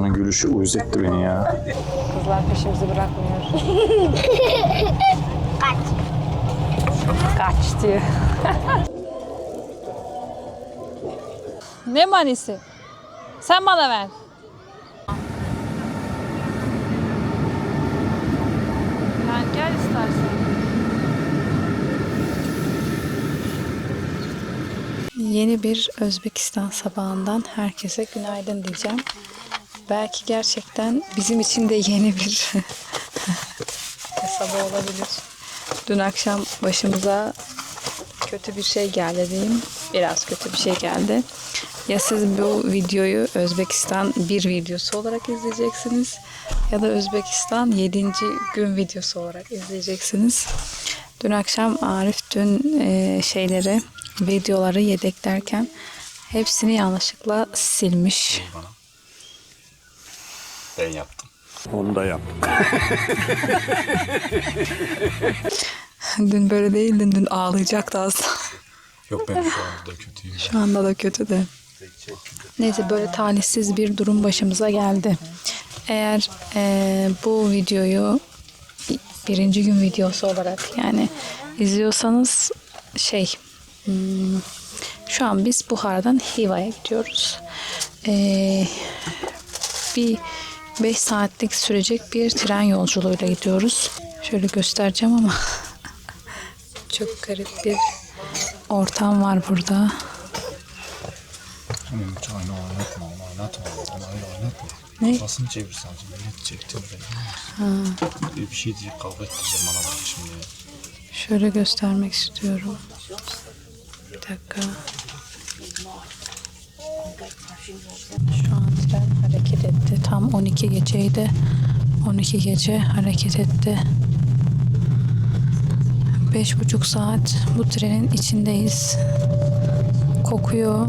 kadının gülüşü uyuz etti beni ya. Kızlar peşimizi bırakmıyor. Kaç. Kaç diyor. ne manisi? Sen bana ver. Gel istersen. Yeni bir Özbekistan sabahından herkese günaydın diyeceğim. Belki gerçekten bizim için de yeni bir sabah olabilir. Dün akşam başımıza kötü bir şey geldi diyeyim. Biraz kötü bir şey geldi. Ya siz bu videoyu Özbekistan bir videosu olarak izleyeceksiniz ya da Özbekistan 7. gün videosu olarak izleyeceksiniz. Dün akşam Arif dün e, şeyleri, videoları yedeklerken hepsini yanlışlıkla silmiş. Ben yaptım. Onu da yaptım. Dün böyle değildin, dün ağlayacaktı az. Yok ben şu anda da kötüyüm. Şu anda da kötü de. Neyse böyle talihsiz bir durum başımıza geldi. Eğer eee, bu videoyu birinci gün videosu olarak yani izliyorsanız şey hmm, şu an biz Buhar'dan Hiva'ya gidiyoruz. Eee, bir 5 saatlik sürecek bir tren yolculuğuyla gidiyoruz. Şöyle göstereceğim ama çok garip bir ortam var burada. Ne? Basın çevir sadece, millet çektim ben. Bir, bir şey diyecek, kavga ettireceğim bana bak şimdi. Şöyle göstermek istiyorum. Bir dakika. Şu an tren hareket etti. Tam 12 geceydi. 12 gece hareket etti. Beş buçuk saat bu trenin içindeyiz. Kokuyor.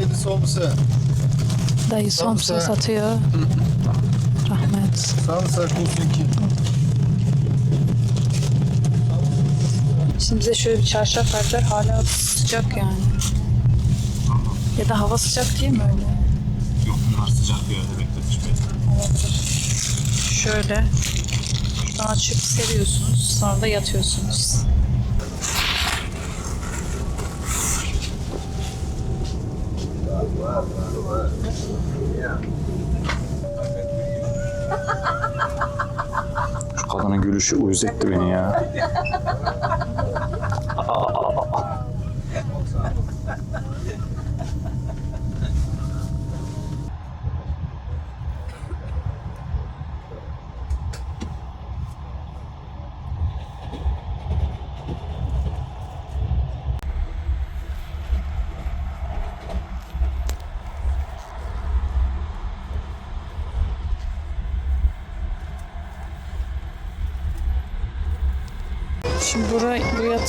Yedi soğumsa. Dayı somsa Somsa. satıyor. Rahmet. Samsa kulsun Şimdi bize şöyle bir çarşaf verdiler. Hala sıcak yani. Ya da hava sıcak değil mi öyle? Yok bunlar sıcak bir yerde beklemiş beni. Şöyle. Şuradan açıp seriyorsunuz. Sonra da yatıyorsunuz. Kadının gülüşü uyuz etti beni ya. Şimdi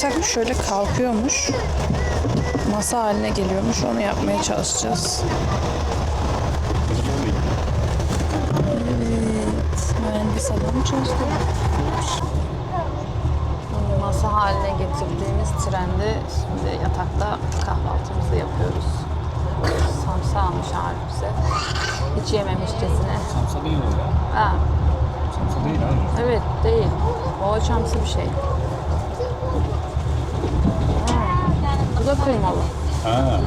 yatak şöyle kalkıyormuş. Masa haline geliyormuş. Onu yapmaya çalışacağız. Evet. Mühendis adam çözdü. Şimdi masa haline getirdiğimiz trende şimdi yatakta kahvaltımızı yapıyoruz. Samsa almış Arif bize. Hiç yememişçesine. Samsa değil o ya. Ha, Samsa değil abi. evet değil. Boğaçamsı bir şey. Bu da kıymalı. Ha.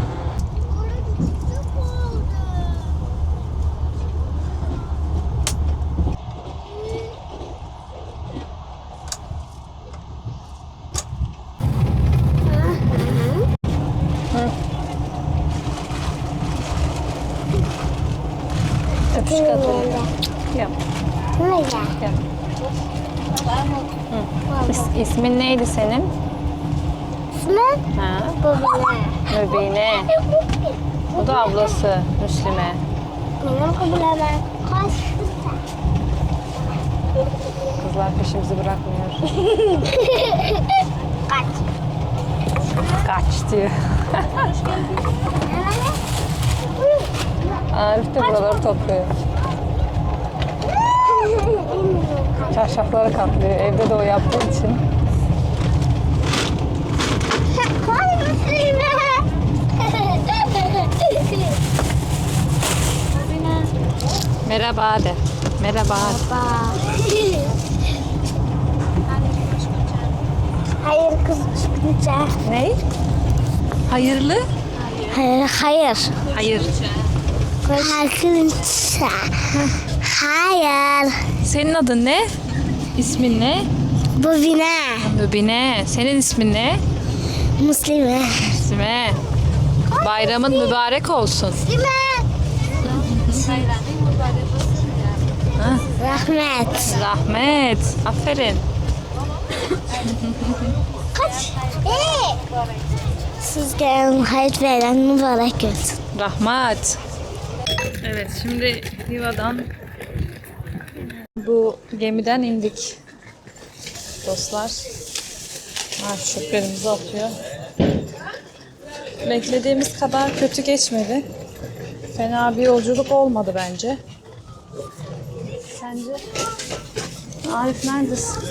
Öpücük atıyor. Yap, Böyle. yap. İs- ismin neydi senin? İsmi Ha? Bobile. Mübine. Bu da ablası Müslüme. Benim kabileme kaç Kızlar peşimizi bırakmıyor. kaç. Kaç diyor. Arif de buraları topluyor. Çarşafları katlıyor. Evde de o yaptığı için. Koy Müslüme. Merhaba de. Merhaba. Baba. Hayır kız çıkınca. Ne? Hayırlı? Hayır hayır. Hayır. Kalkınca. Hayır. Senin adın ne? İsmin ne? Bu bina. Mübine. Senin ismin ne? Muslime. İsme. Bayramın mübarek olsun. Muslime. Rahmet. Rahmet. Aferin. Kaç. Ee. Sizden hayır veren mübarek olsun. Rahmat. Evet şimdi Riva'dan bu gemiden indik. Dostlar. Marş çöplerimizi atıyor. Beklediğimiz kadar kötü geçmedi. Fena bir yolculuk olmadı bence. Sence? Arif neredesin?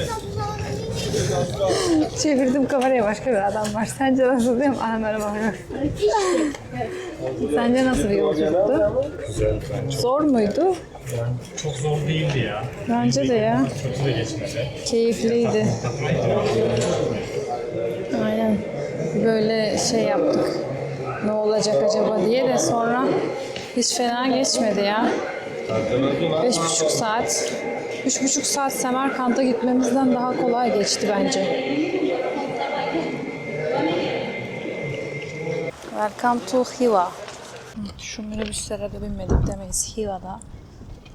Çevirdim kameraya başka bir adam var. Sence nasıl değil mi? Ana merhaba. Sence nasıl bir yolculuktu? Güzel bence. Zor muydu? Çok zor değildi ya. Bence de ya. Kötü de geçmedi. Keyifliydi. Aynen. Böyle şey yaptık. Ne olacak acaba diye de sonra hiç fena geçmedi ya. Beş buçuk saat. Üç buçuk saat Semerkant'a gitmemizden daha kolay geçti bence. Welcome to Hiva. Şu minibüslere de binmedik demeyiz. Hiva'da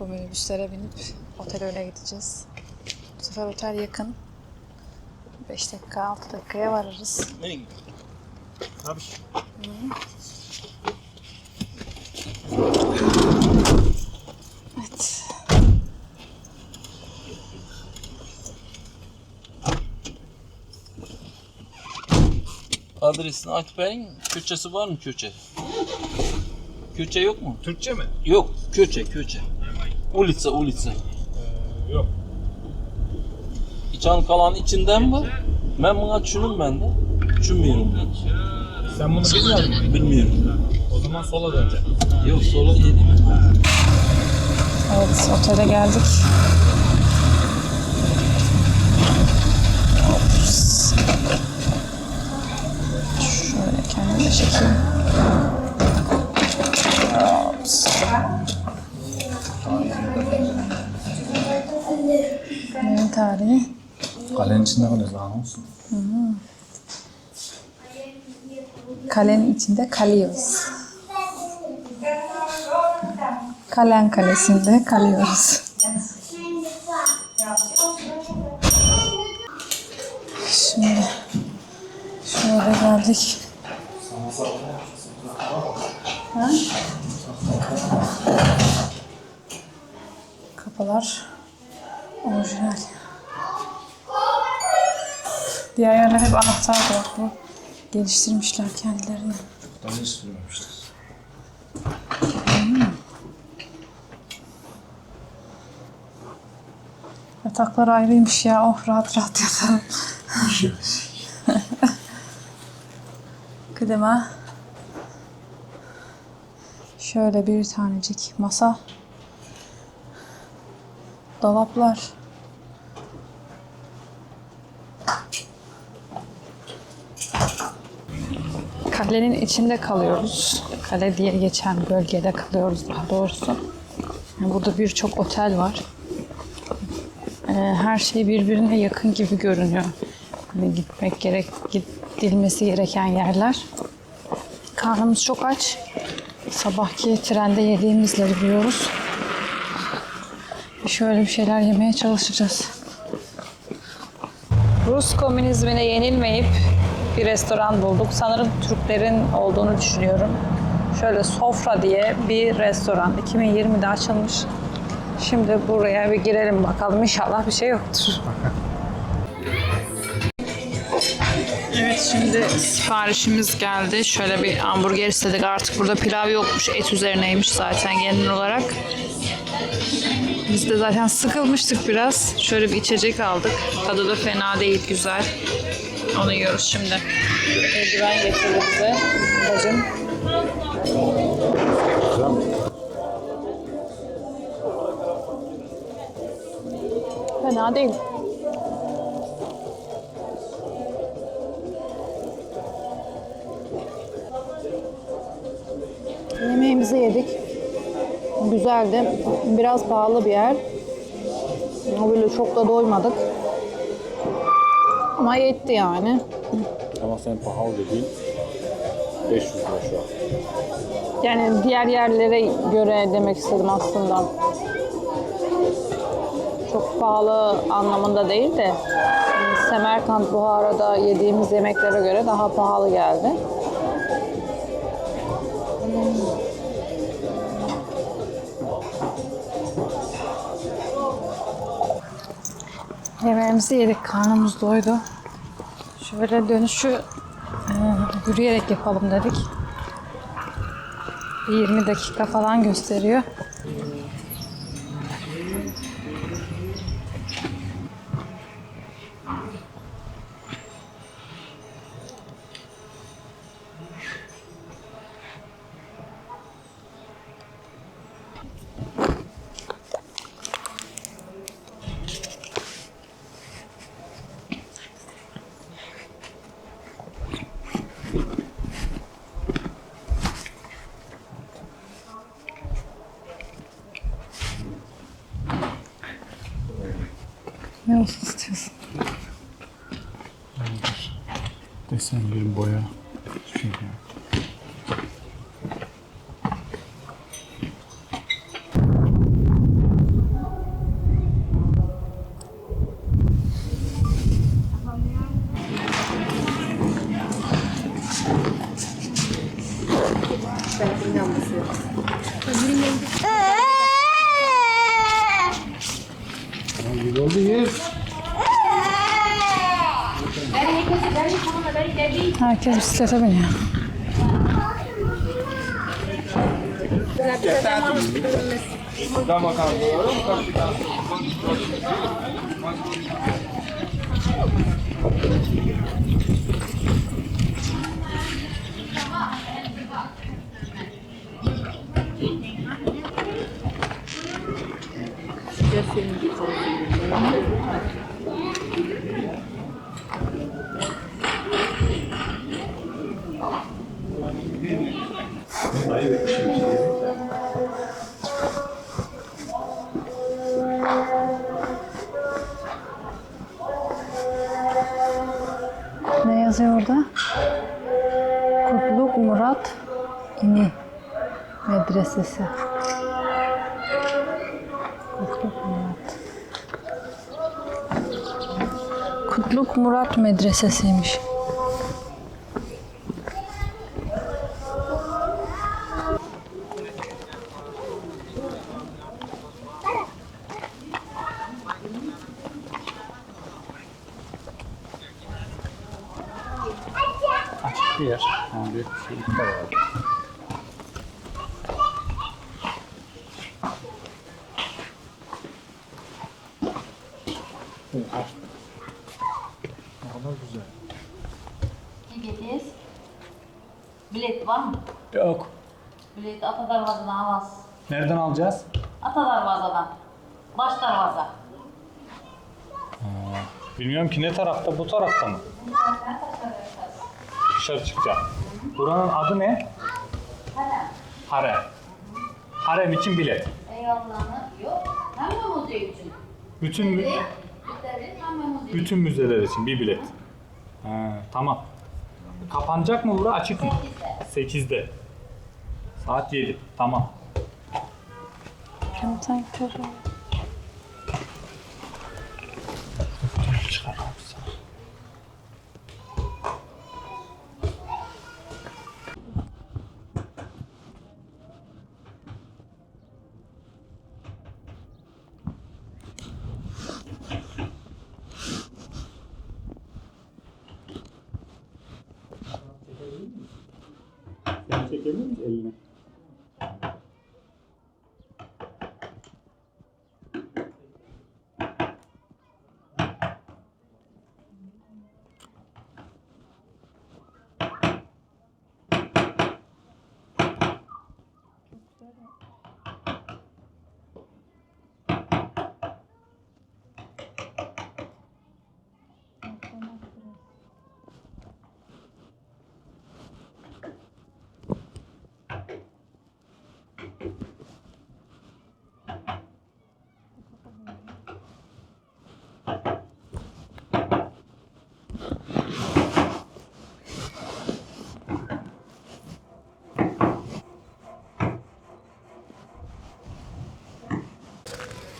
bu minibüslere binip otele öyle gideceğiz. Bu sefer otel yakın. 5 dakika, 6 dakikaya varırız. Abi. Evet. Adresini Akber'in Kürtçesi var mı Kürtçe? Kürtçe yok mu? Türkçe mi? Yok. Kürtçe, Kürtçe. Ulica, ulica. Yok. İçan kalan içinden mi? Ben buna düşünüm ben de. Düşünmüyorum ben. Sen bunu bilmiyor musun? Bilmiyorum. O zaman sola döneceksin. Yok sola yedim. Evet, otele geldik. Ops. Çekeyim. Ops. Neyin tarihi? Kalenin içinde kalıyoruz daha ne olsun? Kalenin içinde kalıyoruz. Kalen Kalesi'nde kalıyoruz. Şimdi şöyle geldik. Diğer yerler hep anahtar da bak bu. Geliştirmişler kendilerini. Daha hiç sürmemişler. Yataklar ayrıymış ya. Oh rahat rahat yatalım. Klima. Şöyle bir tanecik masa. Dolaplar. Kalenin içinde kalıyoruz. Kale diye geçen bölgede kalıyoruz daha doğrusu. Burada birçok otel var. Ee, her şey birbirine yakın gibi görünüyor. Hani gitmek gerek, gidilmesi gereken yerler. Karnımız çok aç. Sabahki trende yediğimizleri biliyoruz. Şöyle bir şeyler yemeye çalışacağız. Rus komünizmine yenilmeyip bir restoran bulduk. Sanırım Türklerin olduğunu düşünüyorum. Şöyle Sofra diye bir restoran. 2020'de açılmış. Şimdi buraya bir girelim bakalım. İnşallah bir şey yoktur. Evet şimdi siparişimiz geldi. Şöyle bir hamburger istedik. Artık burada pilav yokmuş. Et üzerineymiş zaten genel olarak. Biz de zaten sıkılmıştık biraz. Şöyle bir içecek aldık. Tadı da fena değil, güzel. Onu yiyoruz şimdi. Eldiven getirdi bize. Bacım. Fena değil. Yemeğimizi yedik. Güzeldi. Biraz pahalı bir yer. Böyle çok da doymadık. Ama yetti yani. Ama sen pahalı dediğin 500 lira şu an. Yani diğer yerlere göre demek istedim aslında. Çok pahalı anlamında değil de yani Semerkant Buhara'da yediğimiz yemeklere göre daha pahalı geldi. Yemeğimizi yedik, karnımız doydu. Şöyle dönüşü e, yürüyerek yapalım dedik. Bir 20 dakika falan gösteriyor. Ne olsun istiyorsun? Desen bir boya. Çünkü Oldu yer. Bisiklete biniyor. Ne Medresesi. Kutluk Murat. Murat Medresesi'ymiş. açık bir yer. Yani bir şeylik de var. Ne kadar güzel. Gideceğiz. Bilet var mı? Yok. Bilet Ata Darvaza'dan alas. Nereden alacağız? Ata Darvaza'dan. Baş darvaza. Bilmiyorum ki ne tarafta, bu tarafta mı? Dışarı çıkacağım. Buranın adı ne? Harem. Harem için bilet. Eyvallah'ını yok. Hem müze için. Bütün mü- müze bütün müzeler için bir bilet. Ha, tamam. Kapanacak mı bura açık mı? 8'de. Saat 7. Tamam. Kör Sen çekebilir misin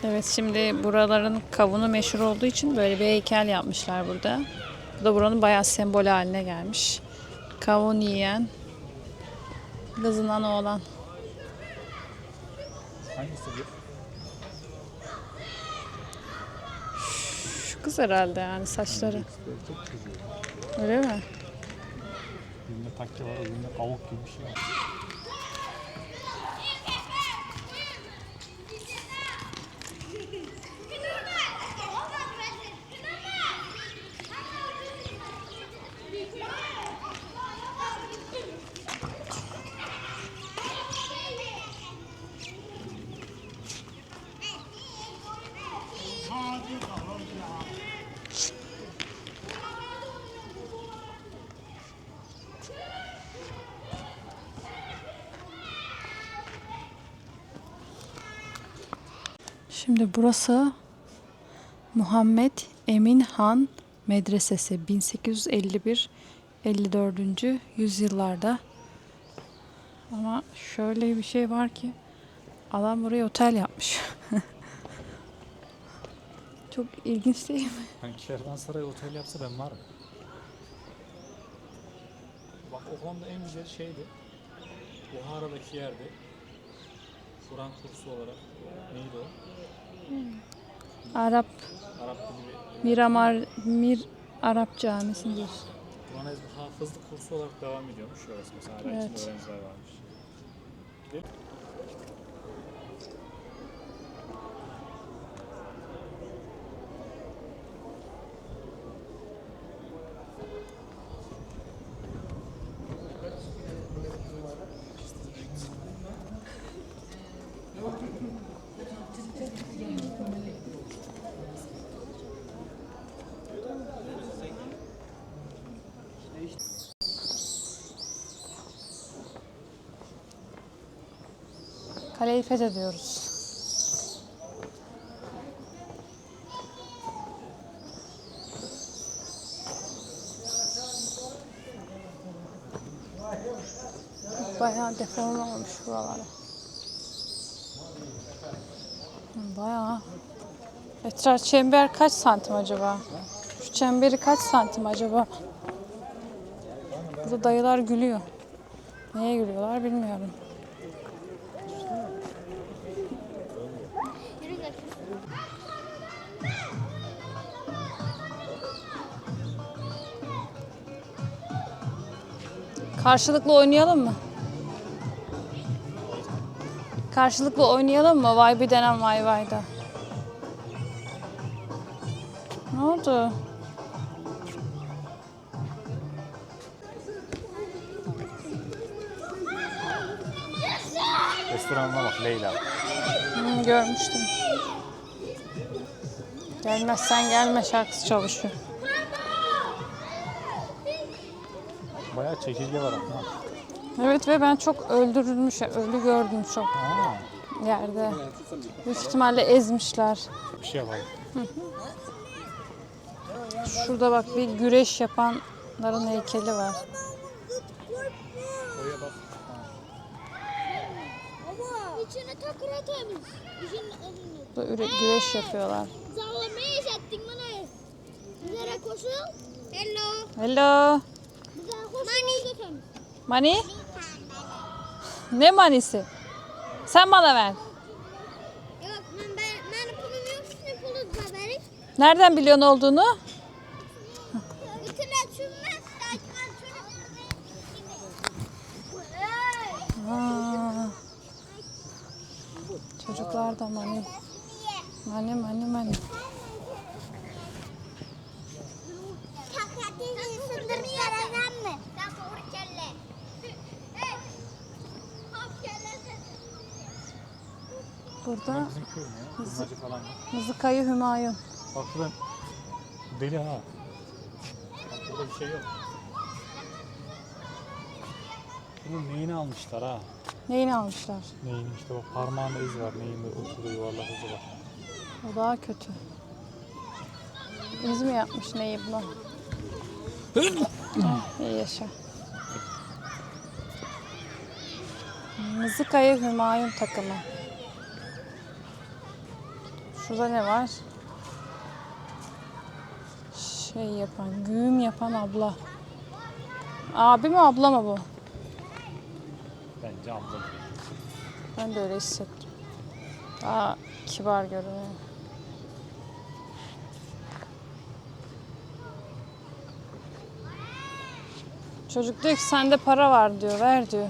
Evet şimdi buraların kavunu meşhur olduğu için böyle bir heykel yapmışlar burada. Bu da buranın bayağı sembol haline gelmiş. Kavun yiyen kızınan oğlan. Hangisi bu? Şu kız herhalde yani saçları. Öyle mi? Elinde takke var, elinde kavuk gibi bir şey var. Şimdi burası Muhammed Emin Han Medresesi 1851 54. yüzyıllarda. Ama şöyle bir şey var ki adam buraya otel yapmış. Çok ilginç değil mi? Hani Kervansaray otel yapsa ben varım. Bak Oakland'da en güzel şeydi. Buhara'daki yerde. Kur'an kursu olarak. Neydi o? Arap Miramar Mir Arap Camisi diyorsun. Kur'an hafızlık kursu olarak devam ediyormuş orası mesela. Evet. öğrenciler varmış. Kaleyi fethediyoruz. Bayağı deforme olmuş buraları. Bayağı. Etraf çember kaç santim acaba? Şu çemberi kaç santim acaba? Burada dayılar gülüyor. Neye gülüyorlar bilmiyorum. Karşılıklı oynayalım mı? Karşılıklı oynayalım mı? Vay bir denen vay vayda. Ne oldu? Restoranına bak Leyla. Hmm, görmüştüm. Gelmezsen gelme şarkısı çalışıyor. Çekirge var ama. Evet ve ben çok öldürülmüş, ölü gördüm çok Ha, yerde. Büyük ihtimalle ezmişler. bir şey yapalım. Şurada bak bir güreş yapanların heykeli var. Oraya bak. İçine takır. Burada üre- güreş yapıyorlar. Zallamayı yaşattık bana. Bizlere koşul. Hello. Hello. Mani. Mani? Ne manisi? Sen bana ver. Yok ben ben ben pulum yok. Da verin. Nereden biliyorsun olduğunu? Bütün açılmaz. Aa. Çocuklar da mani. Mani mani mani. Burada Bizim köy mü ya? Kızmacı falan var. Mızıkayı Hümayun. Bak şuradan deli ha. Bak burada bir şey yok. Bunun neyini almışlar ha? Neyini almışlar? Neyini işte bak parmağında iz var. Neyin böyle uçuru yuvarlak izi var. O daha kötü. İz mi yapmış neyi buna? Ah, İyi yaşa. Mızıkayı Hümayun takımı. Şurada ne var? Şey yapan, güğüm yapan abla. Abi mi abla mı bu? Bence abla. Ben de öyle hissettim. Daha kibar görünüyor. Çocuk diyor ki sende para var diyor, ver diyor.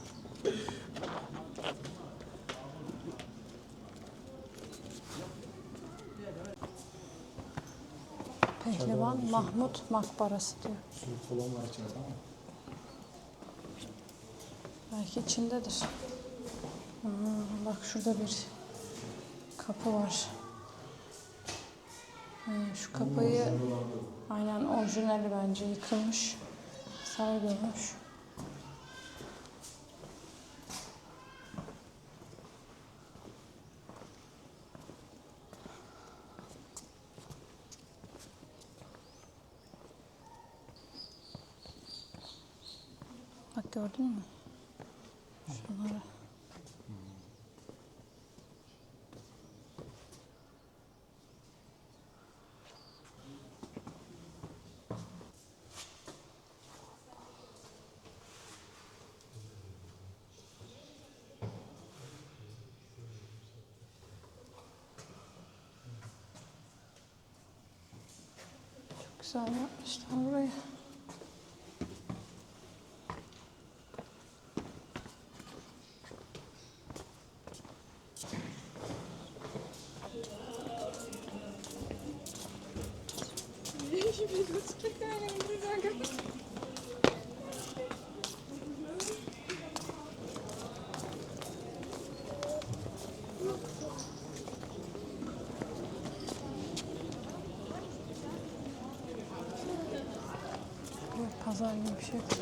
Pehlivan Mahmut Makbarası diyor. Falan var içeride ama. Belki içindedir. Hmm, bak şurada bir kapı var. Hmm, şu kapıyı aynen orijinali bence yıkılmış. Hasar gördün mü? Şunları. Çok güzel yapmışlar burayı. Böyle pazar gibi bir şey.